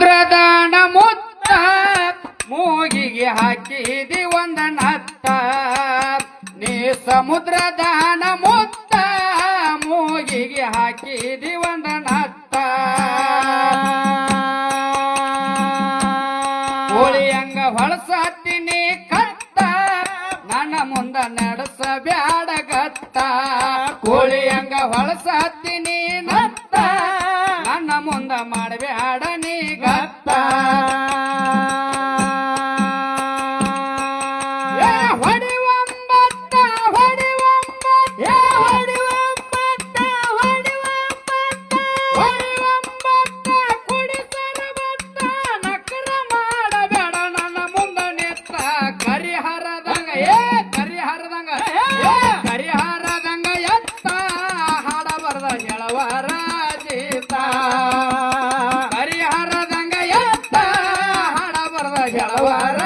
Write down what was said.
ಸಮುದ್ರದಾನ ಮುತ್ತ ಮೂಗಿಗೆ ಹಾಕಿದಿ ಒಂದ ನತ್ತ. ನೀ ಸಮುದ್ರದಾನ ಮುತ್ತ ಮೂಗಿಗೆ ಹಾಕಿದಿ ಒಂದ ನತ್ತ. ಕೋಳಿಯಂಗ ಹೊಳಸತ್ತೀನಿ ಕತ್ತ, ನನ್ನ ಮುಂದ ನಡೆಸ ಬ್ಯಾಡಗತ್ತ ಕೋಳಿಯಂಗ ಹೊಳಸತ್ತೀನಿ ಮಾಡಬ್ಯಾಡ ನೀ ಗತ್ತ. Awara.